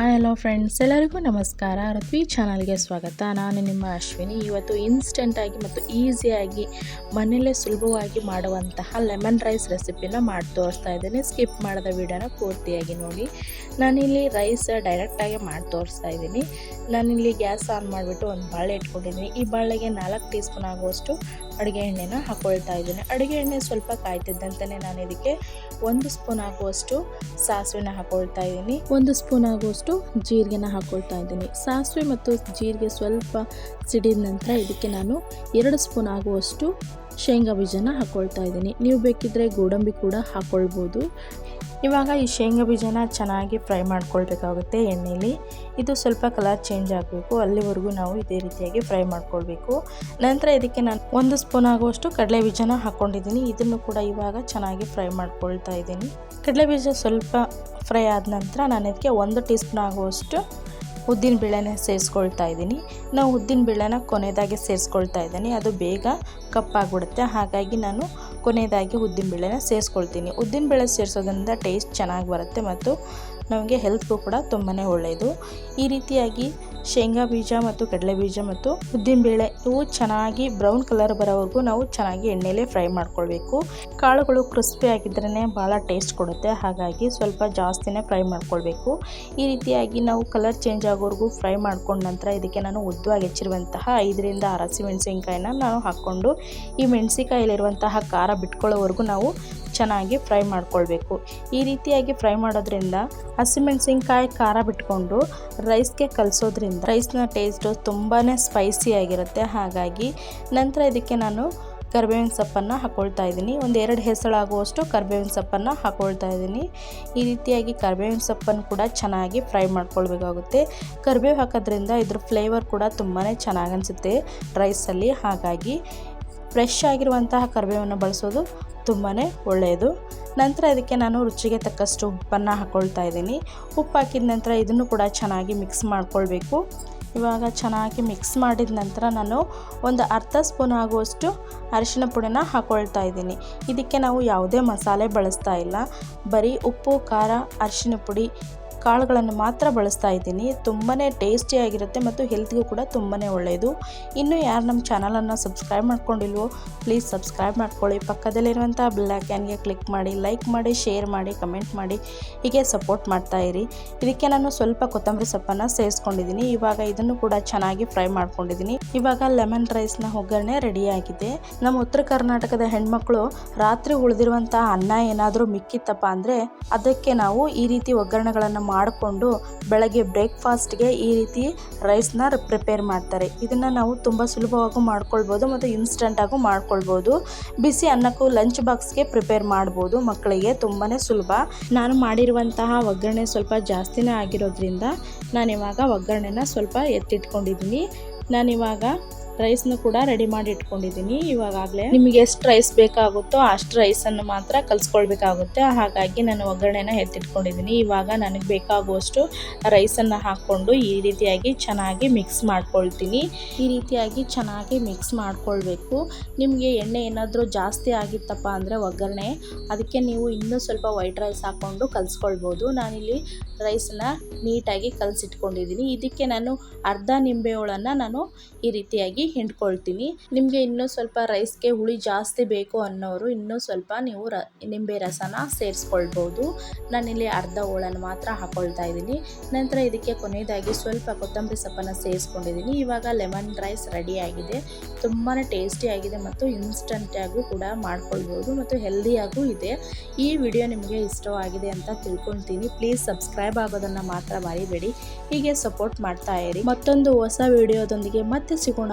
আর hello friends ಎಲ್ಲರಿಗೂ ನಮಸ್ಕಾರ. ರತ್ವಿ ಚಾನಲ್ಗೆ ಸ್ವಾಗತ. ನಾನು ನಿಮ್ಮ ಅಶ್ವಿನಿ. ಇವತ್ತು ಇನ್ಸ್ಟೆಂಟಾಗಿ ಮತ್ತು ಈಸಿಯಾಗಿ ಮನೆಯಲ್ಲೇ ಸುಲಭವಾಗಿ ಮಾಡುವಂತಹ ಲೆಮನ್ ರೈಸ್ ರೆಸಿಪಿನ ಮಾಡಿ ತೋರಿಸ್ತಾ ಇದ್ದೀನಿ. ಸ್ಕಿಪ್ ಮಾಡಿದ ವಿಡಿಯೋನ ಪೂರ್ತಿಯಾಗಿ ನೋಡಿ. ನಾನಿಲ್ಲಿ ರೈಸ್ ಡೈರೆಕ್ಟಾಗಿ ಮಾಡಿ ತೋರಿಸ್ತಾ ಇದ್ದೀನಿ. ನಾನಿಲ್ಲಿ ಗ್ಯಾಸ್ ಆನ್ ಮಾಡಿಬಿಟ್ಟು ಒಂದು ಬಾಳೆ ಇಟ್ಕೊಂಡಿದ್ದೀನಿ. ಈ ಬಾಳೆಗೆ ನಾಲ್ಕು ಟೀ ಸ್ಪೂನ್ ಆಗುವಷ್ಟು ಅಡುಗೆ ಎಣ್ಣೆನ ಹಾಕ್ಕೊಳ್ತಾ ಇದ್ದೀನಿ. ಅಡುಗೆ ಎಣ್ಣೆ ಸ್ವಲ್ಪ ಕಾಯ್ತಿದ್ದಂತೆಯೇ ನಾನು ಇದಕ್ಕೆ ಒಂದು ಸ್ಪೂನ್ ಆಗುವಷ್ಟು ಸಾಸಿವೆನ ಹಾಕ್ಕೊಳ್ತಾ ಇದ್ದೀನಿ. ಒಂದು ಸ್ಪೂನ್ ಆಗುವಷ್ಟು ಜೀರಿಗೆನ ಹಾಕ್ಕೊಳ್ತಾ ಇದ್ದೀನಿ. ಸಾಸಿವೆ ಮತ್ತು ಜೀರಿಗೆ ಸ್ವಲ್ಪ ಸಿಡಿದ ನಂತರ ಇದಕ್ಕೆ ನಾನು ಎರಡು ಸ್ಪೂನ್ ಆಗುವಷ್ಟು ಶೇಂಗಾ ಬೀಜನ ಹಾಕ್ಕೊಳ್ತಾ ಇದ್ದೀನಿ. ನೀವು ಬೇಕಿದ್ದರೆ ಗೋಡಂಬಿ ಕೂಡ ಹಾಕ್ಕೊಳ್ಬೋದು ಇವಾಗ ಈ ಶೇಂಗಾ ಬೀಜನ ಚೆನ್ನಾಗಿ ಫ್ರೈ ಮಾಡ್ಕೊಳ್ಬೇಕಾಗುತ್ತೆ ಎಣ್ಣೆಯಲ್ಲಿ ಇದು ಸ್ವಲ್ಪ ಕಲರ್ ಚೇಂಜ್ ಆಗಬೇಕು. ಅಲ್ಲಿವರೆಗೂ ನಾವು ಇದೇ ರೀತಿಯಾಗಿ ಫ್ರೈ ಮಾಡ್ಕೊಳ್ಬೇಕು. ನಂತರ ಇದಕ್ಕೆ ನಾನು ಒಂದು ಸ್ಪೂನ್ ಆಗುವಷ್ಟು ಕಡಲೆ ಬೀಜನ ಹಾಕ್ಕೊಂಡಿದ್ದೀನಿ ಇದನ್ನು ಕೂಡ ಇವಾಗ ಚೆನ್ನಾಗಿ ಫ್ರೈ ಮಾಡ್ಕೊಳ್ತಾ ಇದ್ದೀನಿ. ಕಡಲೆ ಬೀಜ ಸ್ವಲ್ಪ ಫ್ರೈ ಆದ ನಂತರ ನಾನು ಇದಕ್ಕೆ ಒಂದು ಟೀ ಸ್ಪೂನ್ ಆಗುವಷ್ಟು ಉದ್ದಿನ ಬೇಳೆನ ಸೇರಿಸ್ಕೊಳ್ತಾ ಇದ್ದೀನಿ. ನಾವು ಉದ್ದಿನ ಬೇಳೆನ ಕೊನೆಯದಾಗಿ ಸೇರಿಸ್ಕೊಳ್ತಾ ಇದ್ದೀನಿ. ಅದು ಬೇಗ ಕಪ್ಪಾಗ್ಬಿಡುತ್ತೆ. ಹಾಗಾಗಿ ನಾನು ಕೊನೆಯದಾಗಿ ಉದ್ದಿನ ಬೇಳೆನ ಸೇರಿಸ್ಕೊಳ್ತೀನಿ. ಉದ್ದಿನ ಬೇಳೆ ಸೇರಿಸೋದ್ರಿಂದ ಟೇಸ್ಟ್ ಚೆನ್ನಾಗಿ ಬರುತ್ತೆ ಮತ್ತು ನಮಗೆ ಹೆಲ್ತ್ಗೂ ಕೂಡ ತುಂಬಾ ಒಳ್ಳೆಯದು ಈ ರೀತಿಯಾಗಿ ಶೇಂಗಾ ಬೀಜ ಮತ್ತು ಕಡಲೆ ಬೀಜ ಮತ್ತು ಉದ್ದಿನಬೇಳೆ ಇವು ಚೆನ್ನಾಗಿ ಬ್ರೌನ್ ಕಲರ್ ಬರೋವರೆಗೂ ನಾವು ಚೆನ್ನಾಗಿ ಎಣ್ಣೆಲೇ ಫ್ರೈ ಮಾಡ್ಕೊಳ್ಬೇಕು. ಕಾಳುಗಳು ಕ್ರಿಸ್ಪಿ ಆಗಿದ್ರೇ ಭಾಳ ಟೇಸ್ಟ್ ಕೊಡುತ್ತೆ. ಹಾಗಾಗಿ ಸ್ವಲ್ಪ ಜಾಸ್ತಿನೇ ಫ್ರೈ ಮಾಡ್ಕೊಳ್ಬೇಕು. ಈ ರೀತಿಯಾಗಿ ನಾವು ಕಲರ್ ಚೇಂಜ್ ಆಗೋವರೆಗೂ ಫ್ರೈ ಮಾಡ್ಕೊಂಡ ನಂತರ ಇದಕ್ಕೆ ನಾನು ಉದ್ದವಾಗಿ ಹೆಚ್ಚಿರುವಂತಹ ಐದರಿಂದ ಆರು ಮೆಣಸಿನಕಾಯಿನ ನಾನು ಹಾಕ್ಕೊಂಡು ಈ ಮೆಣಸಿಕಾಯಲ್ಲಿರುವಂತಹ ಖಾರ ಬಿಟ್ಕೊಳ್ಳೋವರೆಗೂ ನಾವು ಚೆನ್ನಾಗಿ ಫ್ರೈ ಮಾಡ್ಕೊಳ್ಬೇಕು. ಈ ರೀತಿಯಾಗಿ ಫ್ರೈ ಮಾಡೋದ್ರಿಂದ ಹಸಿಮೆಣಸಿನ್ಕಾಯಿ ಖಾರ ಬಿಟ್ಕೊಂಡು ರೈಸ್ಗೆ ಕಲಿಸೋದ್ರಿಂದ ರೈಸ್ನ ಟೇಸ್ಟು ತುಂಬಾ ಸ್ಪೈಸಿ ಆಗಿರುತ್ತೆ. ಹಾಗಾಗಿ ನಂತರ ಇದಕ್ಕೆ ನಾನು ಕರ್ಬೇವಿನ ಸೊಪ್ಪನ್ನು ಹಾಕ್ಕೊಳ್ತಾ ಇದ್ದೀನಿ. ಒಂದು ಎರಡು ಹೆಸಳಾಗುವಷ್ಟು ಕರ್ಬೇವಿನ ಸೊಪ್ಪನ್ನು ಹಾಕ್ಕೊಳ್ತಾ ಇದ್ದೀನಿ. ಈ ರೀತಿಯಾಗಿ ಕರ್ಬೇವಿನ ಸೊಪ್ಪನ್ನು ಕೂಡ ಚೆನ್ನಾಗಿ ಫ್ರೈ ಮಾಡ್ಕೊಳ್ಬೇಕಾಗುತ್ತೆ. ಕರ್ಬೇವು ಹಾಕೋದ್ರಿಂದ ಇದ್ರ ಫ್ಲೇವರ್ ಕೂಡ ತುಂಬಾ ಚೆನ್ನಾಗಿ ಅನಿಸುತ್ತೆ ರೈಸಲ್ಲಿ ಹಾಗಾಗಿ ಫ್ರೆಶ್ ಆಗಿರುವಂತಹ ಕರಿಬೇವನ್ನು ಬಳಸೋದು ತುಂಬಾ ಒಳ್ಳೆಯದು. ನಂತರ ಇದಕ್ಕೆ ನಾನು ರುಚಿಗೆ ತಕ್ಕಷ್ಟು ಉಪ್ಪನ್ನು ಹಾಕ್ಕೊಳ್ತಾ ಇದ್ದೀನಿ. ಉಪ್ಪು ಹಾಕಿದ ನಂತರ ಇದನ್ನು ಕೂಡ ಚೆನ್ನಾಗಿ ಮಿಕ್ಸ್ ಮಾಡ್ಕೊಳ್ಬೇಕು. ಇವಾಗ ಚೆನ್ನಾಗಿ ಮಿಕ್ಸ್ ಮಾಡಿದ ನಂತರ ನಾನು ಒಂದು ಅರ್ಧ ಸ್ಪೂನ್ ಆಗುವಷ್ಟು ಅರಿಶಿನ ಪುಡಿನ ಹಾಕ್ಕೊಳ್ತಾ ಇದ್ದೀನಿ. ಇದಕ್ಕೆ ನಾವು ಯಾವುದೇ ಮಸಾಲೆ ಬಳಸ್ತಾ ಇಲ್ಲ. ಬರೀ ಉಪ್ಪು, ಖಾರ, ಅರಿಶಿನ ಪುಡಿ ಕಾಳುಗಳನ್ನು ಮಾತ್ರ ಬಳಸ್ತಾ ಇದ್ದೀನಿ. ತುಂಬಾ ಟೇಸ್ಟಿಯಾಗಿರುತ್ತೆ ಮತ್ತು ಹೆಲ್ತ್ಗೂ ಕೂಡ ತುಂಬಾ ಒಳ್ಳೆಯದು ಇನ್ನು ಯಾರು ನಮ್ಮ ಚಾನಲನ್ನು ಸಬ್ಸ್ಕ್ರೈಬ್ ಮಾಡ್ಕೊಂಡಿಲ್ವೋ ಪ್ಲೀಸ್ ಸಬ್ಸ್ಕ್ರೈಬ್ ಮಾಡ್ಕೊಳ್ಳಿ. ಪಕ್ಕದಲ್ಲಿರುವಂಥ ಬ್ಲ್ಯಾಕ್ಯಾನ್ಗೆ ಕ್ಲಿಕ್ ಮಾಡಿ ಲೈಕ್ ಮಾಡಿ ಶೇರ್ ಮಾಡಿ ಕಮೆಂಟ್ ಮಾಡಿ. ಹೀಗೆ ಸಪೋರ್ಟ್ ಮಾಡ್ತಾ ಇರಿ. ಇದಕ್ಕೆ ನಾನು ಸ್ವಲ್ಪ ಕೊತ್ತಂಬರಿ ಸೊಪ್ಪನ್ನು ಸೇರಿಸ್ಕೊಂಡಿದ್ದೀನಿ. ಇವಾಗ ಇದನ್ನು ಕೂಡ ಚೆನ್ನಾಗಿ ಫ್ರೈ ಮಾಡ್ಕೊಂಡಿದ್ದೀನಿ. ಇವಾಗ ಲೆಮನ್ ರೈಸ್ನ ಒಗ್ಗರಣೆ ರೆಡಿಯಾಗಿದೆ ನಮ್ಮ ಉತ್ತರ ಕರ್ನಾಟಕದ ಹೆಣ್ಮಕ್ಳು ರಾತ್ರಿ ಉಳಿದಿರುವಂಥ ಅನ್ನ ಏನಾದರೂ ಮಿಕ್ಕಿತ್ತಪ್ಪ ಅಂದರೆ ಅದಕ್ಕೆ ನಾವು ಈ ರೀತಿ ಒಗ್ಗರಣೆಗಳನ್ನು ಮಾಡಿಕೊಂಡು ಬೆಳಗ್ಗೆ ಬ್ರೇಕ್ಫಾಸ್ಟ್ಗೆ ಈ ರೀತಿ ರೈಸ್ನ ಪ್ರಿಪೇರ್ ಮಾಡ್ತಾರೆ. ಇದನ್ನು ನಾವು ತುಂಬ ಸುಲಭವಾಗೂ ಮಾಡ್ಕೊಳ್ಬೋದು ಮತ್ತು ಇನ್ಸ್ಟಂಟಾಗೂ ಮಾಡ್ಕೊಳ್ಬೋದು. ಬಿಸಿ ಅನ್ನಕ್ಕೂ ಲಂಚ್ ಬಾಕ್ಸ್ಗೆ ಪ್ರಿಪೇರ್ ಮಾಡ್ಬೋದು ಮಕ್ಕಳಿಗೆ ತುಂಬಾ ಸುಲಭ. ನಾನು ಮಾಡಿರುವಂತಹ ಒಗ್ಗರಣೆ ಸ್ವಲ್ಪ ಜಾಸ್ತಿನೇ ಆಗಿರೋದ್ರಿಂದ ನಾನಿವಾಗ ಒಗ್ಗರಣೆನ ಸ್ವಲ್ಪ ಎತ್ತಿಟ್ಕೊಂಡಿದ್ದೀನಿ. ನಾನಿವಾಗ ರೈಸ್ನು ಕೂಡ ರೆಡಿ ಮಾಡಿ ಇಟ್ಕೊಂಡಿದ್ದೀನಿ. ಇವಾಗಲೇ ನಿಮಗೆ ಎಷ್ಟು ರೈಸ್ ಬೇಕಾಗುತ್ತೋ ಅಷ್ಟು ರೈಸನ್ನು ಮಾತ್ರ ಕಲಿಸ್ಕೊಳ್ಬೇಕಾಗುತ್ತೆ. ಹಾಗಾಗಿ ನಾನು ಒಗ್ಗರಣೆನ ಎತ್ತಿಟ್ಕೊಂಡಿದ್ದೀನಿ. ಇವಾಗ ನನಗೆ ಬೇಕಾಗುವಷ್ಟು ರೈಸನ್ನು ಹಾಕ್ಕೊಂಡು ಈ ರೀತಿಯಾಗಿ ಚೆನ್ನಾಗಿ ಮಿಕ್ಸ್ ಮಾಡ್ಕೊಳ್ತೀನಿ. ಈ ರೀತಿಯಾಗಿ ಚೆನ್ನಾಗಿ ಮಿಕ್ಸ್ ಮಾಡ್ಕೊಳ್ಬೇಕು. ನಿಮಗೆ ಎಣ್ಣೆ ಏನಾದರೂ ಜಾಸ್ತಿ ಆಗಿತ್ತಪ್ಪ ಅಂದರೆ ಒಗ್ಗರಣೆ, ಅದಕ್ಕೆ ನೀವು ಇನ್ನೂ ಸ್ವಲ್ಪ ವೈಟ್ ರೈಸ್ ಹಾಕ್ಕೊಂಡು ಕಲಿಸ್ಕೊಳ್ಬೋದು. ನಾನಿಲ್ಲಿ ರೈಸನ್ನ ನೀಟಾಗಿ ಕಲಸಿಟ್ಕೊಂಡಿದ್ದೀನಿ. ಇದಕ್ಕೆ ನಾನು ಅರ್ಧ ನಿಂಬೆಹೋಳನ್ನು ನಾನು ಈ ರೀತಿಯಾಗಿ ಹಿಂಡ್ಕೊಳ್ತೀನಿ. ನಿಮಗೆ ಇನ್ನೂ ಸ್ವಲ್ಪ ರೈಸ್ಗೆ ಹುಳಿ ಜಾಸ್ತಿ ಬೇಕು ಅನ್ನೋರು ಇನ್ನೂ ಸ್ವಲ್ಪ ನೀವು ರ, ನಿಂಬೆ ರಸನ ಸೇರಿಸ್ಕೊಳ್ಬೋದು. ನಾನಿಲ್ಲಿ ಅರ್ಧ ಹೋಳನ್ನು ಮಾತ್ರ ಹಾಕೊಳ್ತಾ ಇದ್ದೀನಿ. ನಂತರ ಇದಕ್ಕೆ ಕೊನೆಯದಾಗಿ ಸ್ವಲ್ಪ ಕೊತ್ತಂಬರಿ ಸೊಪ್ಪನ್ನು ಸೇರಿಸ್ಕೊಂಡಿದ್ದೀನಿ. ಇವಾಗ ಲೆಮನ್ ರೈಸ್ ರೆಡಿಯಾಗಿದೆ ತುಂಬಾ ಟೇಸ್ಟಿಯಾಗಿದೆ ಮತ್ತು ಇನ್ಸ್ಟಂಟಾಗೂ ಕೂಡ ಮಾಡ್ಕೊಳ್ಬೋದು ಮತ್ತು ಹೆಲ್ದಿಯಾಗೂ ಇದೆ. ಈ ವಿಡಿಯೋ ನಿಮಗೆ ಇಷ್ಟವಾಗಿದೆ ಅಂತ ತಿಳ್ಕೊಳ್ತೀನಿ. ಪ್ಲೀಸ್ ಸಬ್ಸ್ಕ್ರೈಬ್ ಆಗೋದನ್ನು ಮಾತ್ರ ಮರಿಬೇಡಿ. ಹೀಗೆ ಸಪೋರ್ಟ್ ಮಾಡ್ತಾ ಇರಿ. ಮತ್ತೊಂದು ಹೊಸ ವಿಡಿಯೋದೊಂದಿಗೆ ಮತ್ತೆ ಸಿಗೋಣ.